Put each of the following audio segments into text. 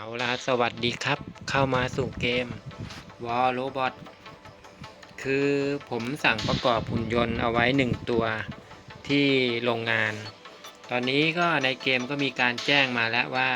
เอาล่ะสวัสดีครับ เข้ามาสู่เกม War Robot คือผมสั่งประกอบหุ่นยนต์เอาไว้หนึ่งตัวที่โรงงาน ตอนนี้ก็ในเกมก็มีการแจ้งมาแล้วว่า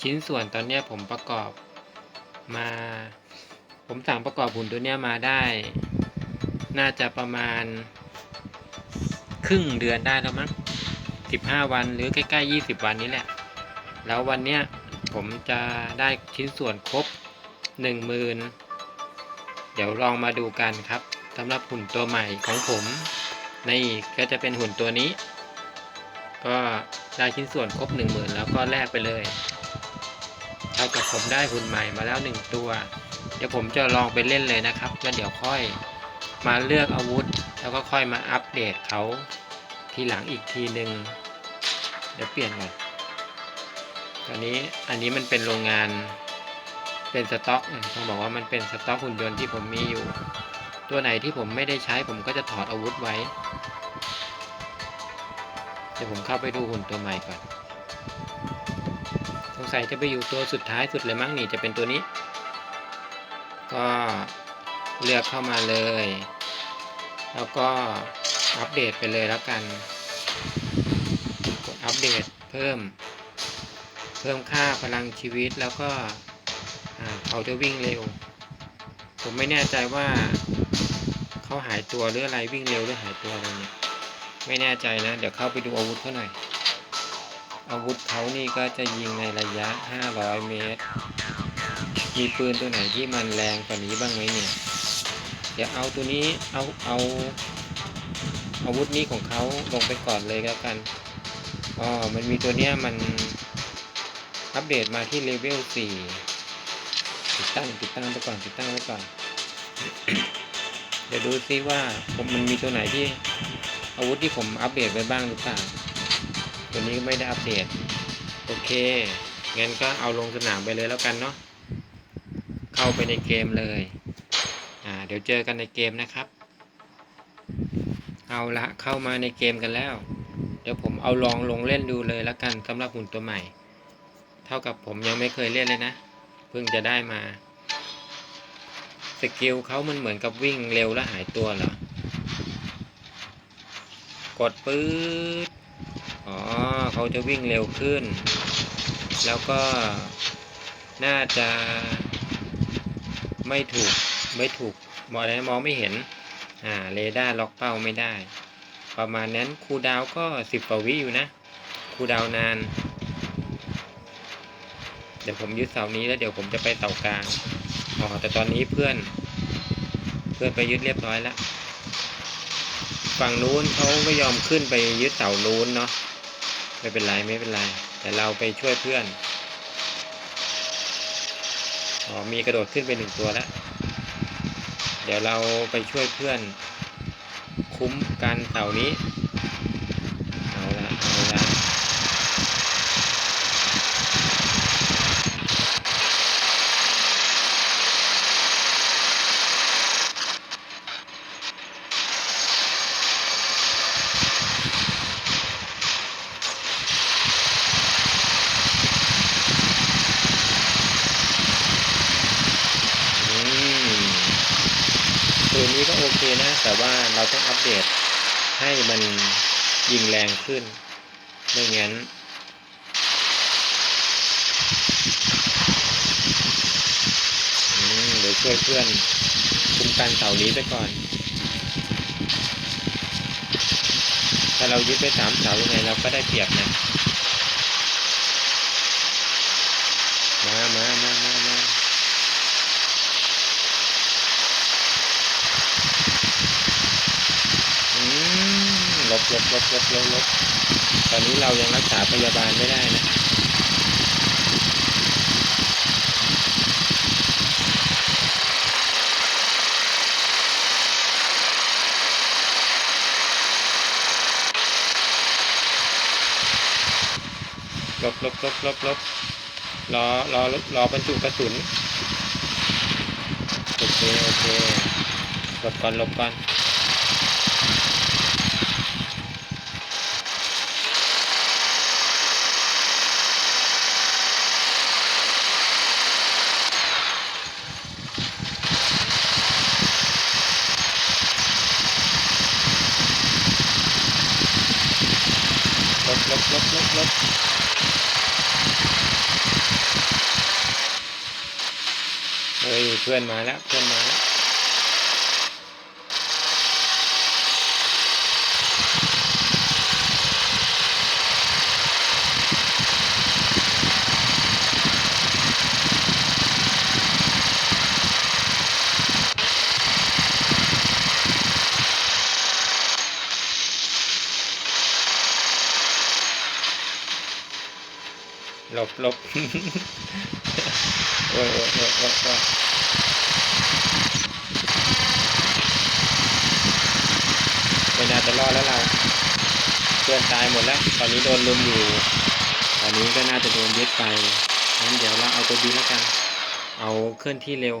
ชิ้นส่วนตอนนี้ผมประกอบมา ผมสั่งประกอบหุ่นตัวนี้มาได้ น่าจะประมาณ ครึ่งเดือนได้แล้วมั้ง15 วันหรือใกล้ๆ20 วันนี้แหละ แล้ววันเนี้ย ผมจะได้ชิ้นส่วนครบ10,000 เดี๋ยวลองมาดูกันครับสำหรับหุ่นตัวใหม่ของผมนี่ก็จะเป็นหุ่นตัวนี้ ก็ได้ชิ้นส่วนครบ 10,000 แล้วก็แลกไปเลยเท่ากับผมได้หุ่นใหม่มาแล้ว 1 ตัว เดี๋ยวผมจะลองไปเล่นเลยนะครับแล้วเดี๋ยวค่อยมาเลือกอาวุธ แล้วก็ค่อยมาอัปเดตเขาทีหลังอีกทีหนึ่งเดี๋ยวเปลี่ยนก่อน ตอนนี้อันนี้มันเป็นโรงงานเป็นสต็อกอืมต้องบอกว่ามันเป็นสต็อกหุ่นยนต์ที่ผมมีอยู่ ตัวไหนที่ผมไม่ได้ใช้ผมก็จะถอดอาวุธไว้ เดี๋ยวผมเข้าไปดูหุ่นตัวใหม่ก่อนสงสัยจะไปอยู่ตัวสุดท้ายสุดเลยมั้งนี่จะเป็นตัวนี้ ก็เลือกเข้ามาเลย แล้วก็อัปเดตไปเลยแล้วกัน กดอัปเดตเพิ่ม เพิ่มค่าพลังชีวิตแล้วก็เขาจะวิ่งเร็ว ผมไม่แน่ใจว่าเขาหายตัวหรืออะไรวิ่งเร็วหรือหายตัวอะไรเนี่ยไม่แน่ใจนะ เดี๋ยวเข้าไปดูอาวุธเขาหน่อย อาวุธเขานี่ก็จะยิงในระยะ 500 เมตร มีปืนตัวไหนที่มันแรงกว่านี้บ้างไหมเนี่ย เดี๋ยวเอาตัวนี้เอาเอาอาวุธนี้ของเขาลงไปก่อนเลยแล้วกันอ๋อมันมีตัวเนี้ยมัน อัปเดตมาที่เลเวล4ติดตั้งติดตั้งไว้ก่อนติดตั้งไว้ก่อน เดี๋ยวดูซิว่าผมมันมีตัวไหนที่อาวุธที่ผมอัปเดตไว้บ้างหรือเปล่า ตัวนี้ไม่ได้อัปเดต โอเค งั้นก็เอาลงสนามไปเลยแล้วกันเนาะ เข้าไปในเกมเลย อ่า เดี๋ยวเจอกันในเกมนะครับ เอาละเข้ามาในเกมกันแล้ว เดี๋ยวผมเอาลองลงเล่นดูเลยแล้วกันสำหรับหุ่นตัวใหม่ เท่ากับผมยังไม่เคยเล่นเลยนะ เพิ่งจะได้มา สกิลเขามันเหมือนกับวิ่งเร็วและหายตัวเหรอ กดปื๊ดอ๋อเขาจะวิ่งเร็วขึ้น แล้วก็น่าจะไม่ถูกไม่ถูกมองอะไรมองไม่เห็น อ่าเรดาร์ล็อกเป้าไม่ได้ ประมาณนั้นคูดาวก็สิบกว่าวิอยู่นะคูดาวนาน ดี๋ยวผมยึดเสานี้แล้วเดี๋ยวผมจะไปเสากลางอ๋อแต่ตอนนี้เพื่อน เพื่อนไปยึดเรียบร้อยแล้วฝั่งนู้นเขาไม่ยอมขึ้นไปยึดเสานู้นเนาะไม่เป็นไรไม่เป็นไร แต่เราไปช่วยเพื่อนอ๋อมีกระโดดขึ้นไปหนึ่งตัวแล้ว เดี๋ยวเราไปช่วยเพื่อน คุ้มกันเสานี้ เอาละเอาละอืมตัวนี้ก็โอเคนะ แต่ว่า เราต้องอัปเดตให้มันยิงแรงขึ้น ไม่งั้น เดี๋ยวช่วยเพื่อนคุ้มกันเสานี้ไปก่อน ถ้าเรายึดไปสามเสายังไงเราก็ได้เปรียบนะ มามามามามาอืมหล บลบลบลบลบลบตอนนี้เรายังรักษาพยาบาลไม่ได้นะลบลบลบลบลบรอรอรอบรรจุกระสุน โอเค โอเคหลบก่อนหลบก่อน อ เฮ้ยเพื่อนมาแล้วเพื่อนมาแล้วหลบหลบ โอ้ยโอ้ยโอ้ยโอ้ยไม่น่าจะรอดแล้วเราเพื่อนตายหมดแล้ว ตอนนี้โดนลุมอยู่ ตอนนี้ก็น่าจะโดนยึดไปงั้นเดี๋ยวเราเอาตัวบีแล้วกัน เอาเคลื่อนที่เร็ว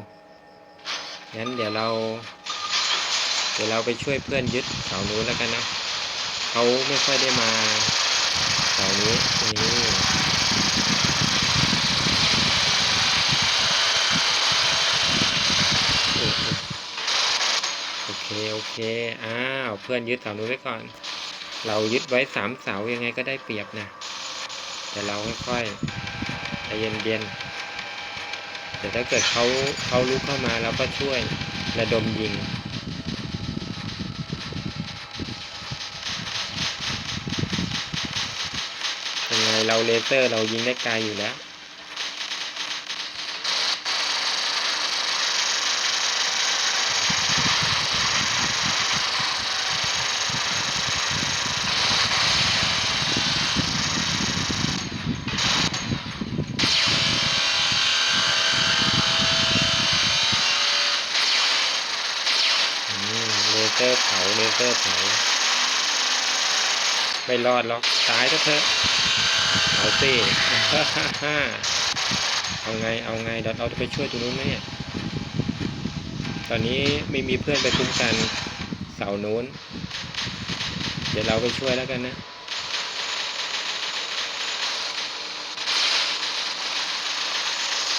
งั้นเดี๋ยวเรา เดี๋ยวเราไปช่วยเพื่อนยึดเสานู้นแล้วกันนะ เขาไม่ค่อยได้มาเสานี้นี่ โอเค โอเค อ้าว เพื่อนยึดเสานู้นไว้ก่อน เรายึดไว้สามเสายังไงก็ได้เปรียบนะ แต่เราค่อยๆใจเย็นๆแต่ถ้าเกิดเขาเขาลุกเข้ามาเราก็ช่วยระดมยิงยังไงเราเลเซอร์เรายิงได้ไกลอยู่แล้ว อืม เลเซอร์เผาเลเซอร์เผาไม่รอดหรอกตายก็เถอะเอาสิเอาไงเอาไงเดี๋ยวเราจะไปช่วยตรงนู้นไหมเนี่ยตอนนี้ไม่มีเพื่อนไปคุ้มกันเสาโน้น เดี๋ยวเราไปช่วยแล้วกันนะ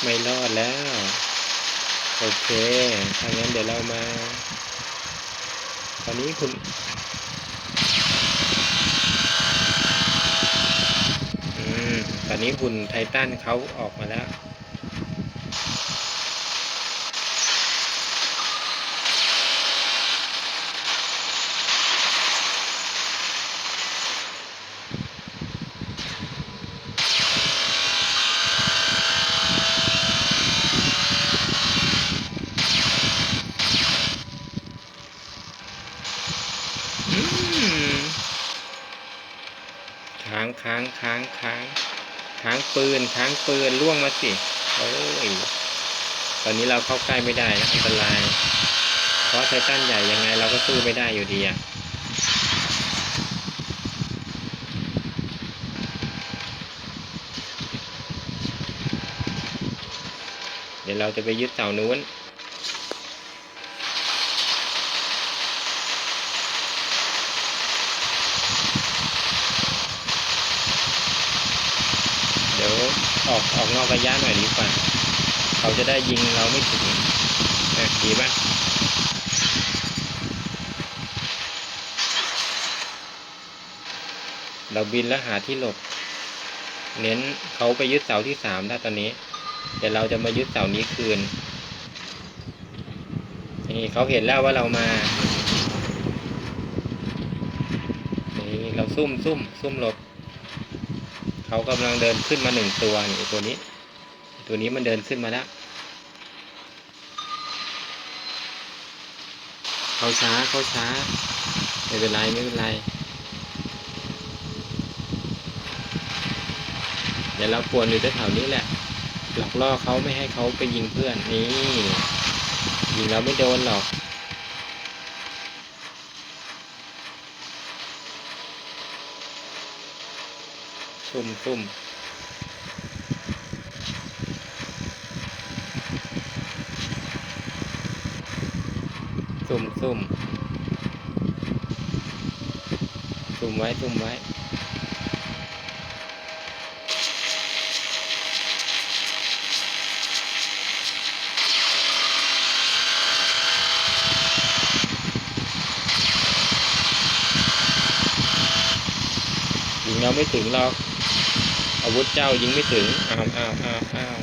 ไม่รอดแล้ว โอเคถ้างั้นเดี๋ยวเรามา ตอนนี้คุณอืมตอนนี้หุ่นไททันเขาออกมาแล้ว อืม ค้างค้างค้างค้างปืนค้างปืนล่วงมาสิโอ้ยตอนนี้เราเข้าใกล้ไม่ได้นะอันตราย เพราะไททันใหญ่ยังไงเราก็สู้ไม่ได้อยู่ดีอะเดี๋ยวเราจะไปยึดเสานู้น ออกออกนอกระยะหน่อยดีกว่า เขาจะได้ยิงเราไม่ถึงนะดีป่ะเราบินแล้วหาที่หลบ เน้นเขาไปยึดเสาที่สามแล้วตอนนี้ เดี๋ยวเราจะมายึดเสานี้คืน นี่เขาเห็นแล้วว่าเรามา นี่เราซุ่มซุ่มซุ่มหลบ เขากำลังเดินขึ้นมาหนึ่งตัวนี่ตัวนี้ ตัวนี้มันเดินขึ้นมาแล้วเขาช้าเขาช้าไม่เป็นไรไม่เป็นไร เดี๋ยวเราปวนอยู่แถวนี้แหละ หลอกล่อเขาไม่ให้เขาไปยิงเพื่อนนี่ยิงเราไม่โดนหรอก ซุ่มซุ่มซุ่มซุ่มซุ่มไว้ซุ่มไว้ยิงเราไม่ถึงหรอก อาวุธเจ้ายิงไม่ถึง อ้าวอ้าวอ้าวอ้าว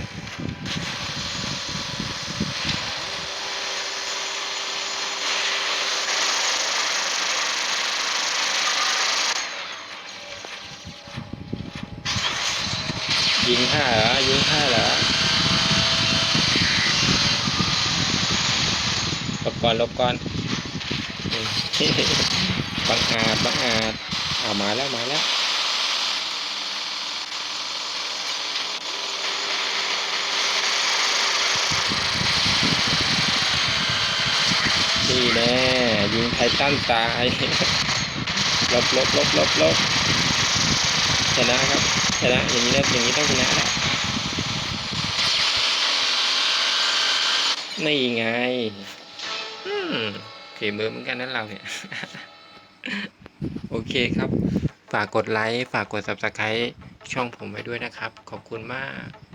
ยิงห้าเหรอ ยิงห้าเหรอลบก่อนลบก่อนบังอาจบังอาจเอามาแล้ว มาแล้ว ยิงไททันตายลบลบลบลบลบชนะครับชนะอย่างนี้แล้วอย่างนี้ต้องชนะแล้วนี่ไงอืมฝีมือเหมือนกันนั่นเราเนี่ย โอเคครับ ฝากกดไลค์ ฝากกด subscribe ช่องผมไว้ด้วยนะครับ ขอบคุณมาก